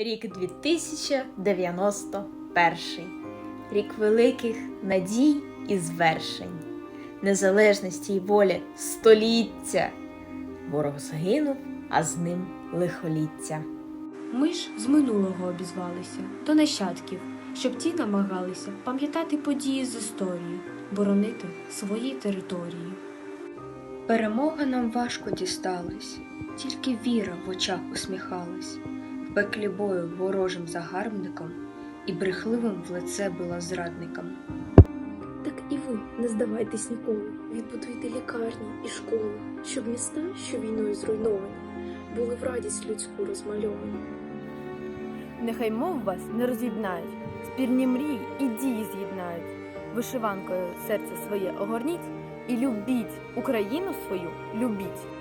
Рік 2091. Рік великих надій і звершень, незалежності й волі століття. Ворог згинув, а з ним лихоліття. Ми ж з минулого обізвалися до нащадків, щоб ті намагалися пам'ятати події з історії, боронити свої території. Перемога нам важко дісталась, тільки віра в очах усміхалась, пеклі бою ворожим загарбником і брехливим в лице била зрадникам. Так і ви не здавайтесь ніколи. Відбудуйте лікарні і школи, щоб міста, що війною зруйновані, були в радість людську розмальовані. Нехай мов вас не роз'єднають, спільні мрії і дії з'єднають. Вишиванкою серце своє огорніть і любіть Україну свою, любіть.